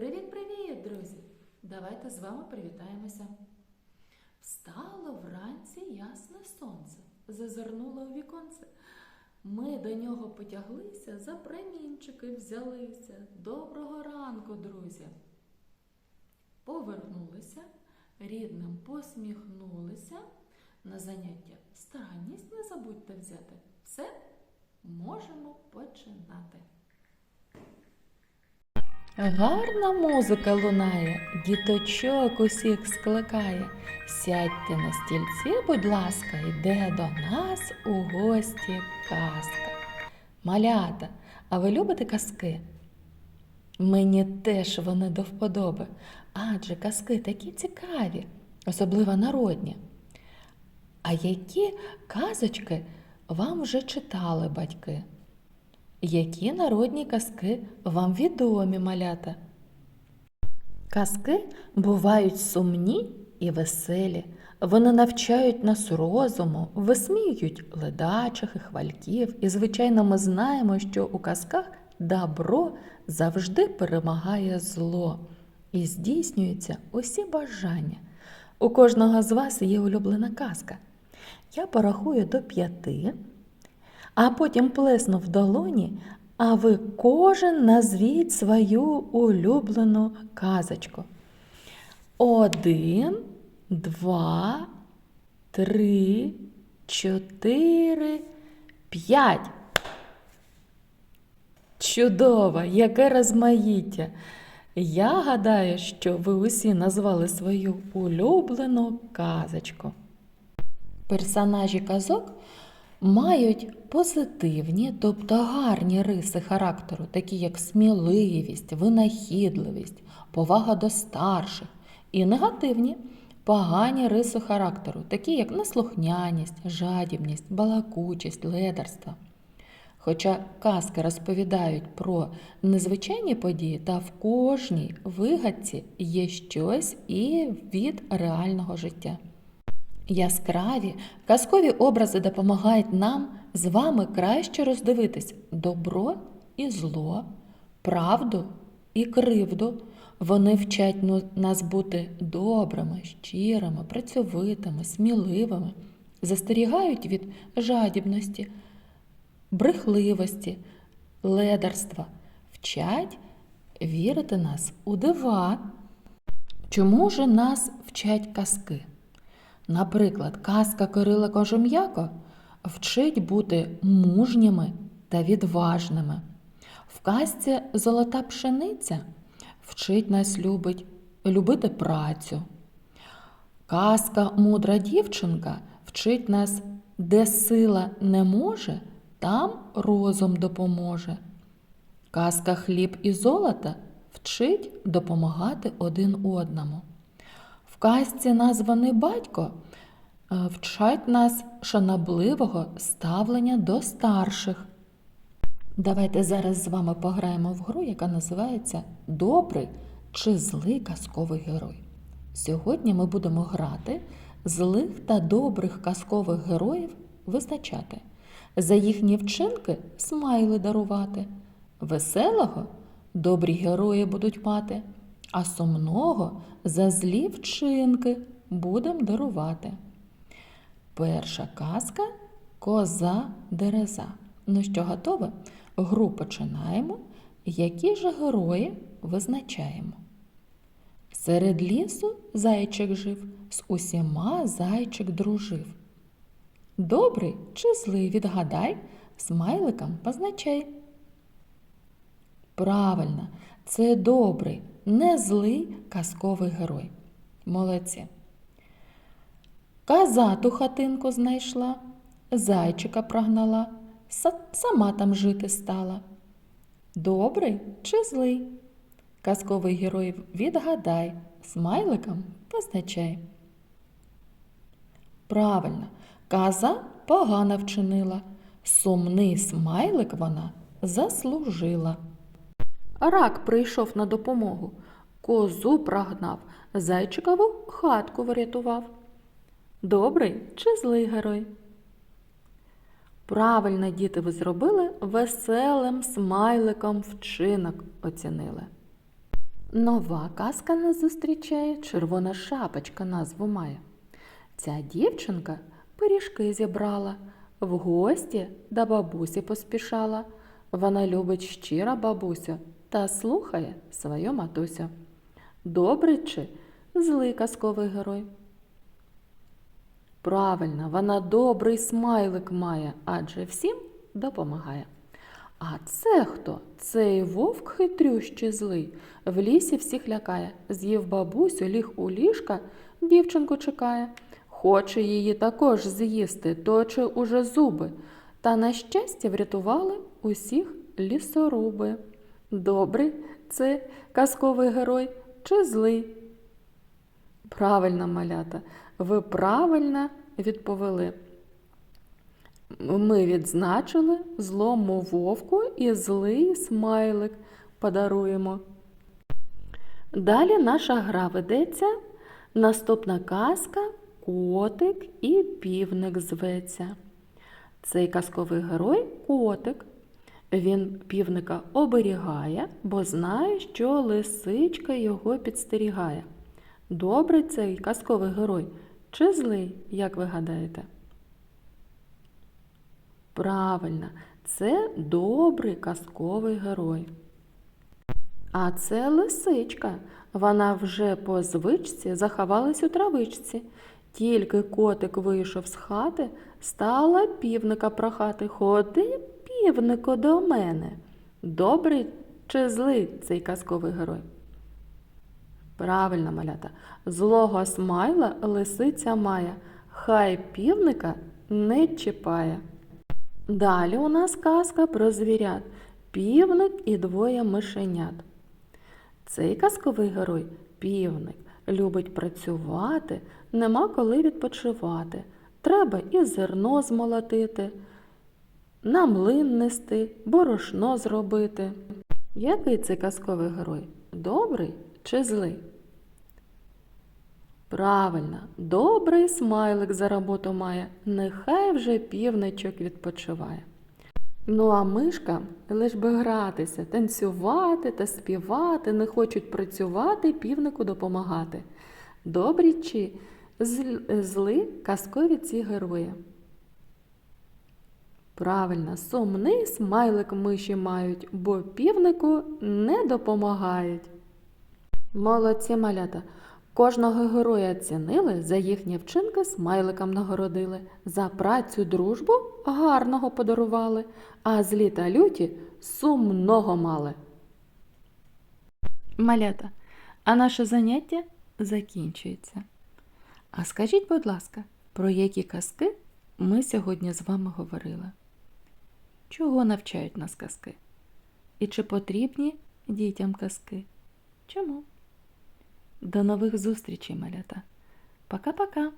Привіт-привіт, друзі! Давайте з вами привітаємося. Встало вранці ясне сонце, зазирнуло у віконце. Ми до нього потяглися, за промінчики взялися. Доброго ранку, друзі! Повернулися, рідним посміхнулися. На заняття старанність не забудьте взяти. Все, можемо починати. Гарна музика лунає, діточок усіх скликає. Сядьте на стільці, будь ласка, йде до нас у гості казка. Малята, а ви любите казки? Мені теж вони до вподоби, адже казки такі цікаві, особливо народні. А які казочки вам вже читали батьки? Які народні казки вам відомі малята? Казки бувають сумні і веселі. Вони навчають нас розуму, висміюють ледачих і хвальків. І, звичайно, ми знаємо, що у казках добро завжди перемагає зло і здійснюються усі бажання. У кожного з вас є улюблена казка. Я порахую до п'яти а потім плесну в долоні, а ви кожен назвіть свою улюблену казочку. Один, два, три, чотири, п'ять. Чудово, яке розмаїття! Я гадаю, що ви усі назвали свою улюблену казочку. Персонажі казок мають позитивні, тобто гарні риси характеру, такі як сміливість, винахідливість, повага до старших, і негативні погані риси характеру, такі як неслухняність, жадібність, балакучість, ледарство. Хоча казки розповідають про незвичайні події, та в кожній вигадці є щось і від реального життя. Яскраві казкові образи допомагають нам з вами краще роздивитись добро і зло, правду і кривду. Вони вчать ну- нас бути добрими, щирими, працьовитими, сміливими, застерігають від жадібності, брехливості, ледарства, вчать вірити нас у дива. Чому ж нас вчать казки? Наприклад, казка Кирила Кожем'яко вчить бути мужніми та відважними. В казці Золота пшениця вчить нас любить, любити працю. Казка Мудра дівчинка вчить нас, де сила не може, там розум допоможе. Казка Хліб і золото вчить допомагати один одному. Казці названий батько е, вчать нас шанобливого ставлення до старших. Давайте зараз з вами пограємо в гру, яка називається Добрий чи злий казковий герой. Сьогодні ми будемо грати злих та добрих казкових героїв визначати, за їхні вчинки смайли дарувати, веселого добрі герої будуть мати, а сумного за злі вчинки будем дарувати. Перша казка Коза Дереза. Ну що, готове? Гру починаємо. Які ж герої визначаємо? Серед лісу зайчик жив, з усіма зайчик дружив. Добрий чи злий відгадай, смайликом позначай. Правильно, це добрий, не злий казковий герой. Молодці. Каза ту хатинку знайшла, зайчика прогнала, сама там жити стала. Добрий чи злий? Казковий герой відгадай, смайликом позначай. Правильно, каза погано вчинила, сумний смайлик вона заслужила. Рак прийшов на допомогу, козу прогнав, зайчикову хатку врятував. Добрий чи злий герой? Правильно, діти, ви зробили веселим смайликом вчинок оцінили. Нова казка нас зустрічає, червона шапочка назву має. Ця дівчинка пиріжки зібрала, в гості до бабусі поспішала. Вона любить щира бабусю та слухає свою матусю. Добрий чи злий казковий герой? Правильно, вона добрий смайлик має, адже всім допомагає. А це хто? Цей вовк хитрющий злий. В лісі всіх лякає. З'їв бабусю, ліг у ліжка, дівчинку чекає. Хоче її також з'їсти, точи уже зуби. Та на щастя врятували усіх лісоруби. Добрий це казковий герой чи злий? Правильно, малята, ви правильно відповіли. Ми відзначили злому вовку і злий смайлик подаруємо. Далі наша гра ведеться. Наступна казка котик і півник зветься. Цей казковий герой котик. Він півника оберігає, бо знає, що лисичка його підстерігає. Добрий цей казковий герой чи злий, як ви гадаєте? Правильно, це добрий казковий герой. А це лисичка. Вона вже по звичці заховалась у травичці. Тільки котик вийшов з хати, стала півника прохати. Ходи, півнику, до мене. Добрий чи злий цей казковий герой? Правильно, малята, злого смайла лисиця має, хай півника не чіпає. Далі у нас казка про звірят півник і двоє мишенят. Цей казковий герой півник любить працювати, нема коли відпочивати. Треба і зерно змолотити, на млин нести, борошно зробити. Який це казковий герой? Добрий чи злий? Правильно, добрий смайлик за роботу має, нехай вже півничок відпочиває. Ну а мишка лиш би гратися, танцювати та співати, не хочуть працювати, півнику допомагати. Добрі чи зли казкові ці герої? Правильно, сумний смайлик миші мають, бо півнику не допомагають. Молодці малята. Кожного героя цінили, за їхні вчинки смайликам нагородили, за працю дружбу гарного подарували, а злі та люті сумного мали. Малята, а наше заняття закінчується. А скажіть, будь ласка, про які казки ми сьогодні з вами говорили? Чого навчають нас казки? І чи потрібні дітям казки? Чому? До нових зустрічей, малята. Пока-пока.